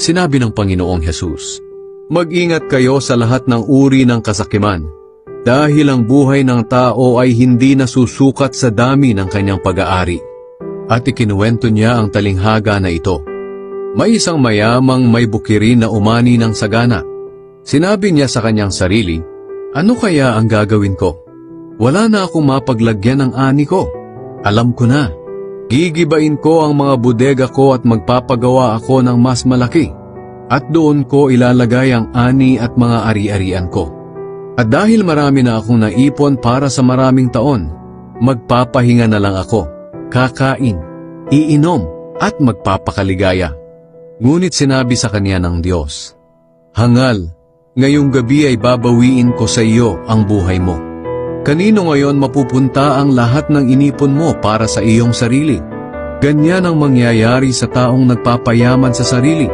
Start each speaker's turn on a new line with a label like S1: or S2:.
S1: Sinabi ng Panginoong Hesus, Mag-ingat kayo sa lahat ng uri ng kasakiman, dahil ang buhay ng tao ay hindi nasusukat sa dami ng kanyang pag-aari. At ikinuwento niya ang talinghaga na ito. May isang mayamang may bukirin na umani ng sagana. Sinabi niya sa kanyang sarili, Ano kaya ang gagawin ko? Wala na akong mapaglagyan ng ani ko. Alam ko na. Gigibain ko ang mga bodega ko at magpapagawa ako ng mas malaki. At doon ko ilalagay ang ani at mga ari-arian ko. At dahil marami na akong naipon para sa maraming taon, magpapahinga na lang ako, kakain, iinom, at magpapakaligaya. Ngunit sinabi sa kanya ng Diyos, Hangal, ngayong gabi ay babawiin ko sa iyo ang buhay mo. Kanino ngayon mapupunta ang lahat ng inipon mo para sa iyong sarili? Ganyan ang mangyayari sa taong nagpapayaman sa sarili.